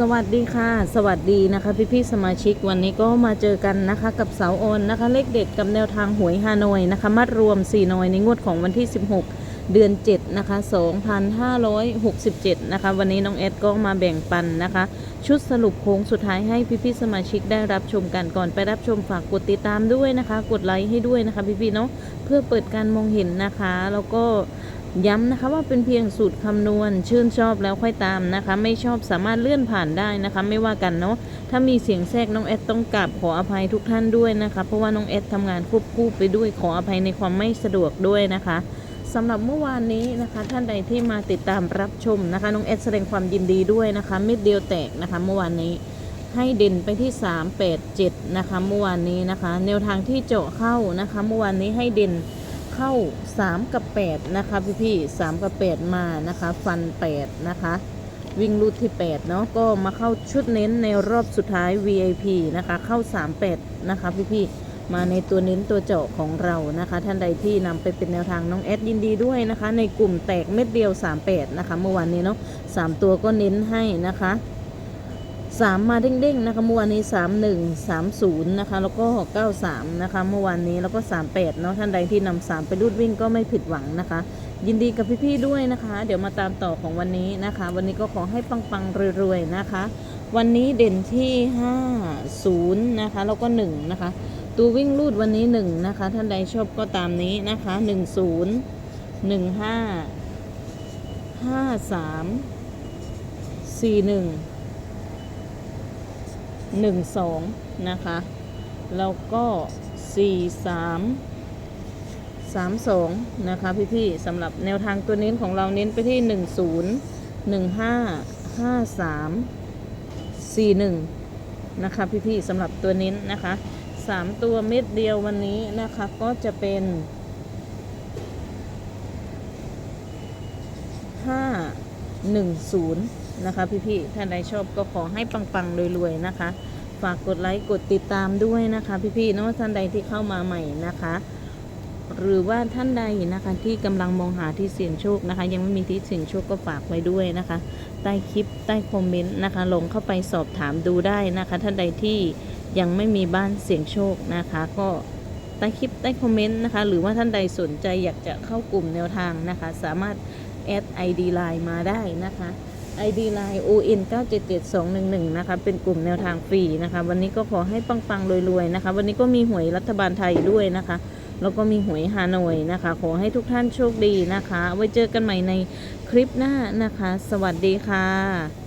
สวัสดีค่ะ สวัสดีนะคะ พี่พี่ๆสมาชิกวันนี้ก็มาเจอกันนะคะ กับเสาโอนนะคะ เลขเด็ดกับแนวทางหวยฮานอยนะคะ มัดรวม 4 นอยในงวดของวันที่ 16 เดือน 7 นะคะ 2567 นะคะ วันนี้น้องเอดก็มาแบ่งปันนะคะ ชุดสรุปโค้งสุดท้ายให้พี่พี่ๆสมาชิกได้รับชมกันก่อนไปรับชมฝากกดติดตามด้วยนะคะ กดไลค์ให้ด้วยนะคะ พี่พี่ๆเนาะเพื่อเปิดการมองเห็นนะคะแล้วก็ ย้ำนะคะว่าเป็นเพียงสูตรคำนวณ ชื่นชอบแล้วค่อยตามนะคะ ไม่ชอบสามารถเลื่อนผ่านได้นะคะ ไม่ว่ากันเนาะถ้ามีเสียงแทรกน้องแอดต้องกราบขออภัยทุกท่านด้วยนะคะ เพราะว่าน้องแอดทำงานควบคู่ไปด้วยขออภัยในความไม่สะดวกด้วยนะคะสำหรับเมื่อวานนี้นะคะ ท่านใดที่มาติดตามรับชมนะคะน้องแอดแสดงความยินดีด้วยนะคะเม็ดเดียวแตกนะคะ เมื่อวานนี้ให้เด่นไปที่ 3 8 7 นะคะเมื่อวานนี้นะคะ แนวทางที่เจาะเข้านะคะ เมื่อวานนี้ให้เด่น เข้า 3 กับ 8 นะคะพี่พี่ๆ3กับ 8 มานะคะ ฟัน 8 นะคะ วิ่งรูดที่ 8 เนาะก็มาเข้าชุดเน้นในรอบสุดท้าย VIP นะคะ เข้า 3 8 นะคะพี่พี่มาในตัวเน้นตัวเจาะของเรานะคะ ท่านใดที่นำไปเป็นแนวทางน้องแอดยินดีด้วยนะคะ ในกลุ่มแตกเม็ดเดียว 38 นะคะ เมื่อวานนี้เนาะ3ตัวก็เน้นให้นะคะ สามมาเด้งๆนะคะเมื่อวานนี้สามหนึ่งสามศูนย์นะคะแล้วก็เก้าสามนะคะเมื่อวานนี้แล้วก็สามแปดเนาะท่านใดที่นำสามไปรูดวิ่งก็ไม่ผิดหวังนะคะ ยินดีกับพี่ๆด้วยนะคะ เดี๋ยวมาตามต่อของวันนี้นะคะ วันนี้ก็ขอให้ปังๆรวยๆนะคะ วันนี้เด่นที่ห้าศูนย์นะคะแล้วก็หนึ่งนะคะ ตัววิ่งรูดวันนี้หนึ่งนะคะ ท่านใดชอบก็ตามนี้นะคะหนึ่งศูนย์หนึ่งห้าห้าสามสี่หนึ่ง หนึ่งสองนะคะ แล้วก็สี่สามสามสองนะคะพี่ๆสำหรับแนวทางตัวเน้นของเราเน้นไปที่หนึ่งศูนย์หนึ่งห้าห้าสามสี่หนึ่งนะคะพี่ๆสำหรับตัวเน้นนะคะสามตัวเม็ดเดียววันนี้นะคะก็จะเป็นห้าหนึ่งศูนย์ นะคะ พี่ๆท่านใดชอบก็ขอให้ปังๆรวยๆนะคะ ฝากกดไลค์กดติดตามด้วยนะคะ พี่ๆเนอะท่านใดที่เข้ามาใหม่นะคะ หรือว่าท่านใดนะคะที่กำลังมองหาที่เสี่ยงโชคนะคะ ยังไม่มีที่เสี่ยงโชคก็ฝากไว้ด้วยนะคะ ใต้คลิปใต้คอมเมนต์นะคะ ลงเข้าไปสอบถามดูได้นะคะ ท่านใดที่ยังไม่มีบ้านเสี่ยงโชคนะคะ ก็ใต้คลิปใต้คอมเมนต์นะคะ หรือว่าท่านใดสนใจอยากจะเข้ากลุ่มแนวทางนะคะ สามารถแอด ID Line มาได้นะคะ ID Line ON 977211นะคะเป็นกลุ่มแนวทางฟรีนะคะ วันนี้ก็ขอให้ปังๆรวยๆนะคะ วันนี้ก็มีหวยรัฐบาลไทยด้วยนะคะ แล้วก็มีหวยฮานอยนะคะ ขอให้ทุกท่านโชคดีนะคะ ไว้เจอกันใหม่ในคลิปหน้านะคะ สวัสดีค่ะ